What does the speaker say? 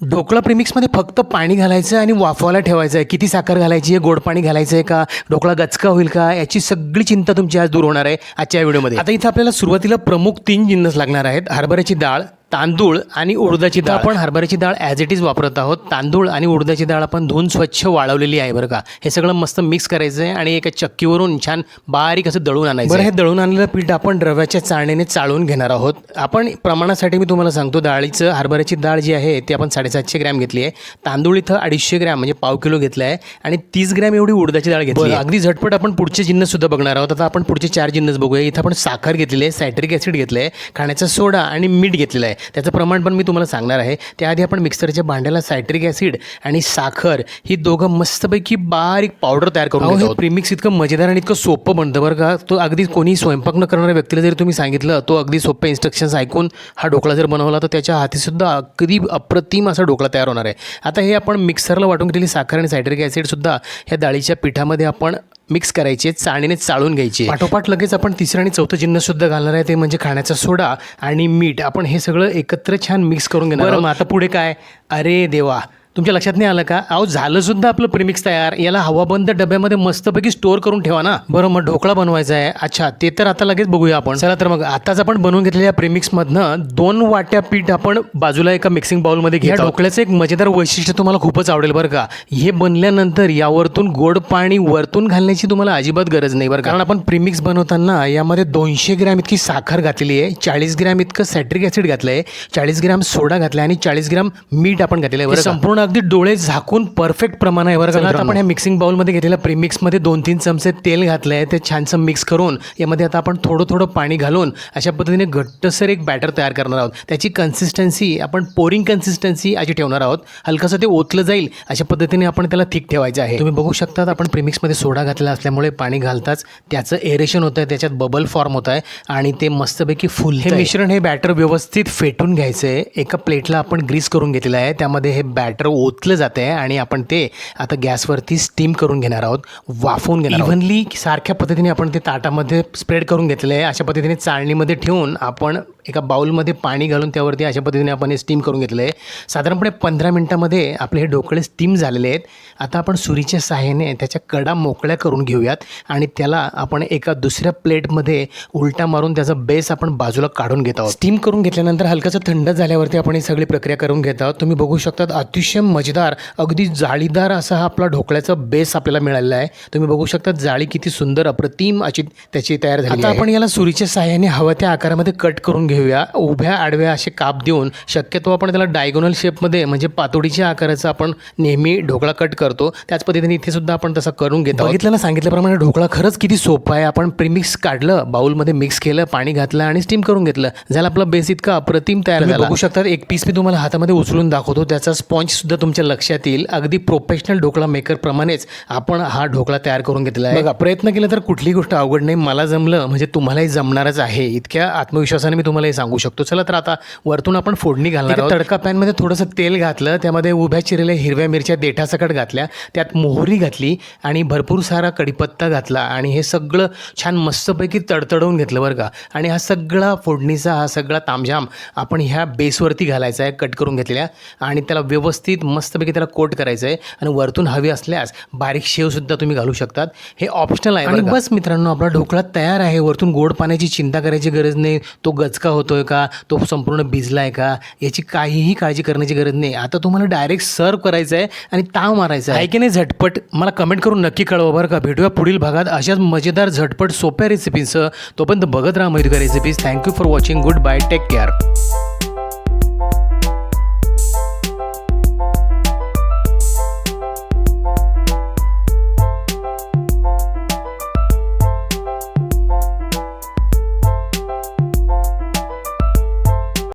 ढोकळा प्रिमिक्समध्ये फक्त पाणी घालायचं आहे आणि वाफवायला ठेवायचं आहे. किती साखर घालायची आहे? गोड पाणी घालायचं आहे का? ढोकळा गचका होईल का? याची सगळी चिंता तुमची आज दूर होणार आहे आजच्या व्हिडिओमध्ये. आता इथं आपल्याला सुरुवातीला प्रमुख तीन जिन्नस लागणार आहेत. हरभऱ्याची डाळ तांदूळ आणि उडदाची डाळ. आपण हरभऱ्याची डाळ ॲज इट इज वापरत आहोत. तांदूळ आणि उडदाची डाळ आपण धुवून स्वच्छ वाळवलेली आहे बरं का. हे सगळं मस्त मिक्स करायचं आहे आणि एका चक्कीवरून छान बारीक असं दळून आणायचं बरं हे दळून आणलेलं पीठ आपण रव्याच्या चाळणीने चाळून घेणार आहोत. आपण प्रमाणासाठी मी तुम्हाला सांगतो डाळीचं हरभऱ्याची डाळ जी आहे ती आपण साडेसातशे ग्रॅम घेतली आहे. तांदूळ इथं अडीचशे ग्रॅम म्हणजे पाव किलो घेतलं आहे आणि तीस ग्रॅम एवढी उडदाची डाळ घेतली. अगदी झटपट आपण पुढचे जिन्नस सुद्धा बघणार आहोत. आता आपण पुढचे चार जिन्नस बघूया. इथं आपण साखर घेतलेली आहे सायट्रिक ॲसिड घेतलं आहे खाण्याचा सोडा आणि मीठ घेतलेलं आहे. त्याचं प्रमाण पण मी तुम्हाला सांगणार आहे. त्याआधी आपण मिक्सरच्या भांड्याला सायट्रिक ॲसिड आणि साखर ही दोघं मस्तपैकी बारीक पावडर तयार करून घेतो. प्रीमिक्स इतकं मजेदार आणि इतकं सोपं बनतं बरं का. तो अगदी कोणी स्वयंपाक न करणाऱ्या व्यक्तीला जरी तुम्ही सांगितलं तो अगदी सोपे इन्स्ट्रक्शन्स ऐकून हा ढोकळा जर बनवला तर त्याच्या हातीसुद्धा अगदी अप्रतिम असा ढोकळा तयार होणार आहे. आता हे आपण मिक्सरला वाटून घेतलेली साखर आणि सायट्रिक ॲसिडसुद्धा ह्या डाळीच्या पिठामध्ये आपण मिक्स करायचे चाळणीने चाळून घ्यायचे. पाठोपाठ लगेच आपण तिसरं आणि चौथं जिन्नस सुद्धा घालणार आहे ते म्हणजे खाण्याचा सोडा आणि मीठ. आपण हे सगळं एकत्र छान मिक्स करून घेणार आता पुढे काय? अरे देवा. तुमच्या लक्षात नाही आलं का? अहो झालं सुद्धा आपलं प्रिमिक्स तयार. याला हवाबंद डब्यामध्ये मस्तपैकी स्टोअर करून ठेवा ना. बरं मग ढोकळा बनवायचा आहे. अच्छा ते तर आता लगेच बघूया आपण. चला तर मग आताच आपण बनवून घेतलेल्या प्रिमिक्समधनं दोन वाट्या पीठ आपण बाजूला एका मिक्सिंग बाउलमध्ये घ्या ढोकळ्याचं एक मजेदार वैशिष्ट्य तुम्हाला खूपच आवडेल बरं का. हे बनल्यानंतर यावरतून गोड पाणी वरतून घालण्याची तुम्हाला अजिबात गरज नाही बरं. कारण आपण प्रिमिक्स बनवताना यामध्ये दोनशे ग्रॅम इतकी साखर घातलेली आहे. चाळीस ग्रॅम इतकं सॅट्रिक ॲसिड घातलं आहे चाळीस ग्रॅम सोडा घातला आणि चाळीस ग्रॅम मीठ आपण घातलेलं आहे. संपूर्ण अगदी डोळे झाकून परफेक्ट प्रमाण आहे बरं का. आपण ह्या मिक्सिंग बाउलमध्ये घेतलेल्या प्रीमिक्समध्ये दोन तीन चमचे तेल घातलं आहे ते छानसं मिक्स करून यामध्ये आता आपण थोडं थोडं पाणी घालून अशा पद्धतीने घट्टसर एक बॅटर तयार करणार आहोत. त्याची कन्सिस्टन्सी आपण पोरिंग कन्सिस्टन्सी अशी ठेवणार आहोत. हलकंसं ते ओतलं जाईल अशा पद्धतीने आपण त्याला थिक ठेवायचं आहे. तुम्ही बघू शकता आपण प्रीमिक्समध्ये सोडा घातलेला असल्यामुळे पाणी घालताच त्याचं एरेशन होतं आहे त्याच्यात बबल फॉर्म होत आहे आणि ते मस्तपैकी फुल हे मिश्रण हे बॅटर व्यवस्थित फेटून घ्यायचं आहे एका प्लेटला आपण ग्रीस करून घेतलेलं आहे. त्यामध्ये हे बॅटर ओतलं जातं आहे आणि आपण ते आता गॅसवरती स्टीम करून घेणार आहोत वाफवून घेणार इव्हनली सारख्या पद्धतीने आपण ते ताटामध्ये स्प्रेड करून घेतलेलं आहे. अशा पद्धतीने चाळणीमध्ये ठेवून आपण एका बाउलमध्ये पाणी घालून त्यावरती अशा पद्धतीने आपण हे स्टीम करून घेतलं आहे. साधारणपणे पंधरा मिनटामध्ये आपले हे ढोकळे स्टीम झालेले आहेत. आता आपण सुरीच्या सहाय्याने त्याच्या कडा मोकळ्या करून घेऊयात आणि त्याला आपण एका दुसऱ्या प्लेटमध्ये उलटा मारून त्याचा बेस आपण बाजूला काढून घेत आहोत. स्टीम करून घेतल्यानंतर हलकाचं थंड झाल्यावरती आपण ही सगळी प्रक्रिया करून घेत आहोत. तुम्ही बघू शकतात अतिशय मजेदार अगदी जाळीदार असा हा आपला ढोकळ्याचा बेस आपल्याला मिळालेला आहे. तुम्ही बघू शकता जाळी किती सुंदर अप्रतिम अशी त्याची तयार झाली आता आपण याला सुरीच्या सहाय्याने हवं त्या आकारामध्ये कट करून घेऊया. उभ्या आडव्या असे काप देऊन शक्यतो आपण त्याला डायगोनल शेपमध्ये म्हणजे पातोडीच्या आकाराचा आपण नेहमी ढोकळा कट करतो. त्याच पद्धतीने इथे सुद्धा आपण तसा करून घेतो बघितलं ना सांगितल्याप्रमाणे ढोकळा खरंच किती सोपा आहे. आपण प्रीमिक्स काढलं बाउलमध्ये मिक्स केलं पाणी घातलं आणि स्टीम करून घेतलं. झालं आपला बेस इतका अप्रतिम तयार झाला. बघू शकता एक पीस मी तुम्हाला हातामध्ये उचलून दाखवतो. त्याचा स्पॉन्ज सुद्धा तुमच्या लक्षात येईल. अगदी प्रोफेशनल ढोकळा मेकर प्रमाणेच आपण हा ढोकळा तयार करून घेतला आहे. प्रयत्न केला तर कुठली गोष्ट अवघड नाही. मला जमलं म्हणजे तुम्हालाही जमणारच आहे. इतक्या आत्मविश्वासाने मी तुम्हाला हे सांगू शकतो. चला तर आता वरतून आपण फोडणी घालणार आहोत. तडका पॅनमध्ये थोडंसं तेल घातलं त्यामध्ये उभ्या चिरलेल्या हिरव्या मिरच्या देठासकट घातल्या त्यात मोहरी घातली आणि भरपूर सारा कढीपत्ता घातला आणि हे सगळं छान मस्तपैकी तडतडवून घेतलं बरं का. आणि हा सगळा फोडणीचा हा सगळा तामझाम आपण ह्या बेसवरती घालायचा आहे कट करून घेतलेल्या. आणि त्याला व्यवस्थित मस्तपैकी त्याला कोट करायचं आहे आणि वरतून हवी असल्यास बारीक शेवसुद्धा तुम्ही घालू शकतात. हे ऑप्शनल आहे आणि बस मित्रांनो आपला ढोकळा तयार आहे. वरतून गोड पाण्याची चिंता करायची गरज नाही. तो गचका होतोय का? तो संपूर्ण भिजला आहे का? याची काहीही काळजी करण्याची गरज नाही. आता तुम्हाला डायरेक्ट सर्व करायचं आहे आणि ताव मारायचा आहे की नाही झटपट? मला कमेंट करून नक्की कळवा बरं का. भेटूया पुढील भागात अशाच मजेदार झटपट सोप्या रेसिपीचं तोपर्यंत बघत राहा मैदुका recipes thank you for watching goodbye take care